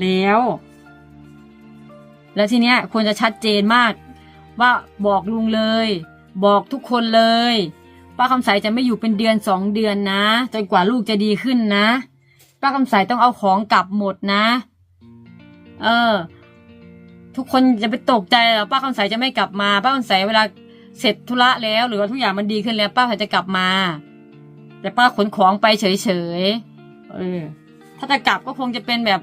แล้ว แล้วทีเนี้ยควรจะชัดเจนมาก ว่าบอกลุงเลย บอกทุกคนเลยป้าคำใสจะไม่อยู่เป็นเดือนสองเดือนนะจนกว่าลูกจะดีขึ้นนะป้าคำใสต้องเอาของกลับหมดนะ เออ ทุกคนจะไปตกใจหรอป้าคำใสจะไม่กลับมาป้าคำใสเวลาเสร็จธุระแล้ว หรือว่าทุกอย่างมันดีขึ้นแล้ว ป้าคำใสจะกลับมา แต่ป้าขนของไปเฉยๆเออ ถ้าจะกลับก็คงจะเป็นแบบ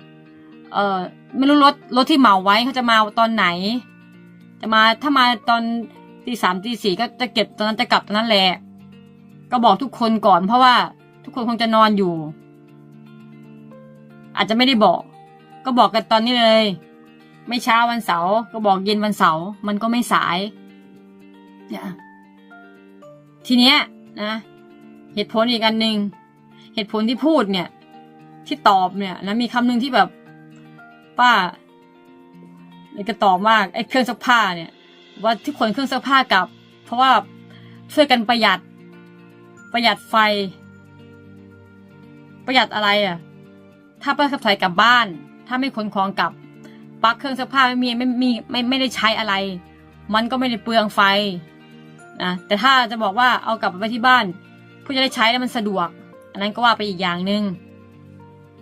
เออไม่รู้รถรถที่เหมาไว้เขาจะมาตอนไหน จะมาถ้ามาตอนตีสามตีสี่ก็จะเก็บตอนนั้นจะกลับตอนนั้นแหละ ก็บอกทุกคนก่อน เพราะว่าทุกคนคงจะนอนอยู่ อาจจะไม่ได้บอก ก็บอกกันตอนนี้เลย ไม่เช้าวันเสาร์ก็บอกเย็นวันเสาร์มันก็ไม่สายเนี่ยทีเนี้ยนะ เหตุผลอีกอันหนึ่งเหตุผลที่พูดเนี่ย ที่ตอบเนี่ยนะมีคำหนึ่งที่แบบป้าเลยก็ตอบมากไอ้เครื่องซักผ้าเนี่ย ว่าที่ขนเครื่องซักผ้ากลับ เพราะว่าช่วยกันประหยัด ประหยัดไฟ ประหยัดอะไรอะ ถ้าป้าขับถ่ายกลับบ้าน ถ้าไม่ขนของกลับปลั๊กเครื่องซักผ้าไม่มีไม่มีไม่ไม่ได้ใช้อะไร มันก็ไม่ได้เปลืองไฟนะแต่ถ้าจะบอกว่าเอากลับไปที่บ้านเพื่อจะได้ใช้แล้วมันสะดวก อันนั้นก็ว่าไปอีกอย่างหนึ่ง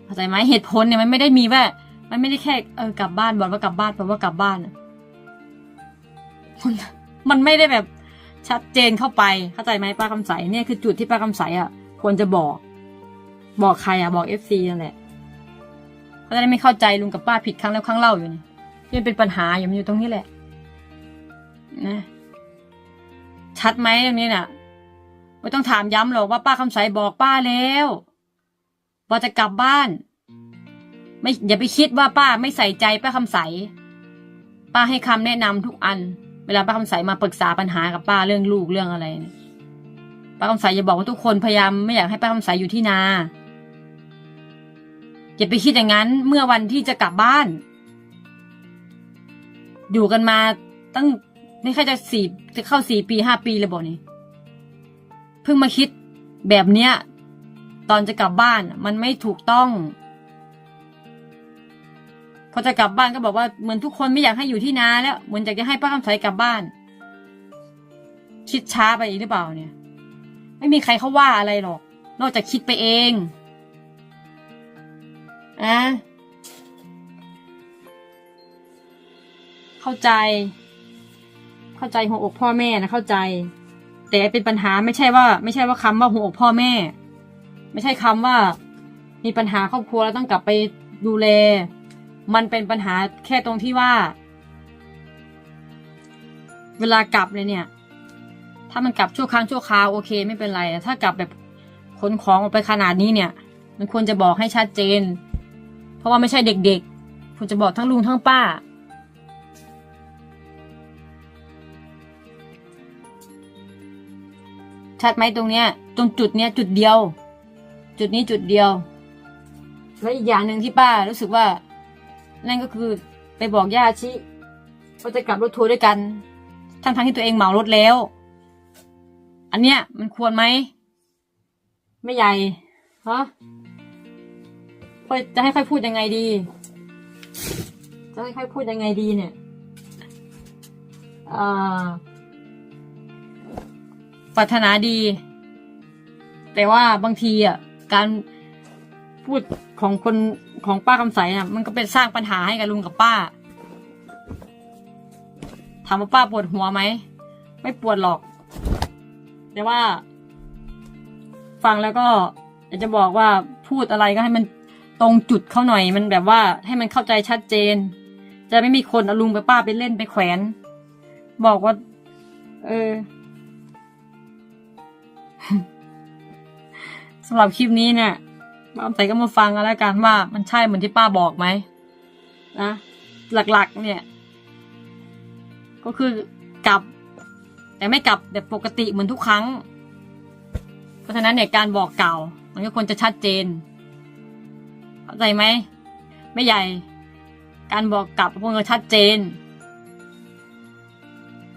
เข้าใจไหมเหตุผลเนี่ยมันไม่ได้มีว่า มันไม่ได้แค่เออกลับบ้านบอกว่ากลับบ้านบอกว่ากลับบ้านมันมันไม่ได้แบบชัดเจนเข้าไปเข้าใจไหมป้าคำใสเนี่ยคือจุดที่ป้าคำใสอะ ควรจะบอก บอกใครอะบอกเอฟซีนั่นแหละเขาจะได้ไม่เข้าใจลุงกับป้าผิดครั้งแล้วครั้งเล่าอยู่นี่ที่มันเป็นปัญหาอยู่มันอยู่ตรงนี้แหละ นะ ชัดไหมตรงนี้น่ะไม่ต้องถามย้ำหรอกว่าป้าคำใสบอกป้าแล้ว ว่าจะกลับบ้าน ไม่อย่าไปคิดว่าป้าไม่ใส่ใจป้าคำใส ป้าให้คำแนะนำทุกอัน เวลาป้าคำใสมาปรึกษาปัญหากับป้าเรื่องลูกเรื่องอะไรป้าคำใสอย่าบอกว่าทุกคนพยายามไม่อยากให้ป้าคำใสอยู่ที่นาอย่าไปคิดอย่างนั้นเมื่อวันที่จะกลับบ้าน อยู่กันมาตั้งไม่ค่อยจะสี่จะเข้าสี่ปีห้าปีเลยบอกนี่เพิ่งมาคิดแบบเนี้ย ตอนจะกลับบ้านมันไม่ถูกต้อง พอจะกลับบ้านก็บอกว่าเหมือนทุกคนไม่อยากให้อยู่ที่นาแล้วเหมือนอยากจะให้ป้าคำใสกลับบ้าน คิดช้าไปอีกหรือเปล่าเนี่ย ไม่มีใครเขาว่าอะไรหรอก นอกจากคิดไปเองอะเข้าใจ เข้าใจหัวอกพ่อแม่นะเข้าใจ แต่เป็นปัญหาไม่ใช่ว่า ไม่ใช่ว่าคำว่าหัวอกพ่อแม่ ไม่ใช่คำว่า มีปัญหาครอบครัวแล้วต้องกลับไปดูแล มันเป็นปัญหาแค่ตรงที่ว่า เวลากลับเลยเนี่ย ถ้ามันกลับชั่วครั้งชั่วคราวโอเค ไม่เป็นไร ถ้ากลับแบบขนของออกไปขนาดนี้เนี่ย มันควรจะบอกให้ชัดเจน เพราะว่าไม่ใช่เด็กๆควรจะบอกทั้งลุงทั้งป้าชัดไหมตรงเนี้ย ตรงจุดเนี้ยจุดเดียว จุดนี้จุดเดียว แล้วอีกอย่างหนึ่งที่ป้ารู้สึกว่า นั่นก็คือไปบอกย่าชิว่าจะกลับรถทัวร์ด้วยกันทั้งทั้งที่ตัวเองเหมารถแล้ว อันเนี้ย มันควรไหมไม่ใหญ่ฮะค่อยจะให้ค่อยพูดยังไงดี จะให้ค่อยพูดยังไงดีเนี่ยอ่าปรารถนาดี แต่ว่าบางทีอะ การพูดของคนของป้าคำใสน่ะมันก็เป็นสร้างปัญหาให้กับลุงกับป้าถามว่าป้าปวดหัวไหมไม่ปวดหรอก แต่ว่า ฟังแล้วก็อยากจะบอกว่าพูดอะไรก็ให้มันตรงจุดเข้าหน่อยมันแบบว่า ให้มันเข้าใจชัดเจน จะไม่มีคนเอาลุงไปป้าไปเล่นไปแขวน บอกว่า เออ สำหรับคลิปนี้เนี่ยป้าใส่ก็มาฟังกันแล้วกันว่ามันใช่เหมือนที่ป้าบอกไหมนะหลักๆ เนี่ย ก็คือกลับ แต่ไม่กลับแบบปกติเหมือนทุกครั้ง เพราะฉะนั้นเนี่ยการบอกเก่า มันก็ควรจะชัดเจนเข้าใจไหมไม่ใหญ่ การบอกกลับควรจะชัดเจน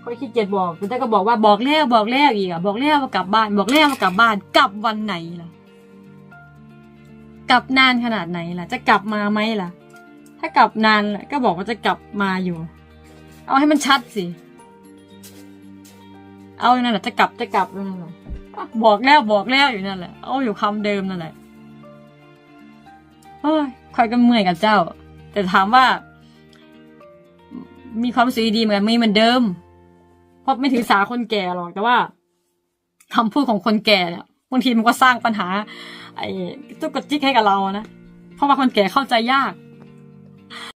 ก็ขี้เกียจบอกแต่ก็บอกว่าบอกแล้วบอกแล้วอีกอะบอกแล้วว่ากลับบ้าน บอกแล้วว่ากลับบ้านกลับวันไหนล่ะ กลับนานขนาดไหนล่ะ จะกลับมาไหมล่ะ ถ้ากลับนานก็บอกว่าจะกลับมาอยู่ เอาให้มันชัดสิ เอาอยู่นั่นแหละจะกลับจะกลับอยู่นั่นแหละบอกแล้วบอกแล้วอยู่นั่นแหละ เอาอยู่คำเดิมนั่นแหละโอ้ยคอยก็เมื่อยกับเจ้า แต่ถามว่า มีความสึกดีเหมือนมีเหมือนเดิม เพราะไม่ถือสาคนแก่หรอกแต่ว่าคำพูดของคนแก่เนี่ย บางทีมันก็สร้างปัญหา ไอ้ตุ๊กจิกให้กับเรานะ เพราะว่าคนแก่เข้าใจยาก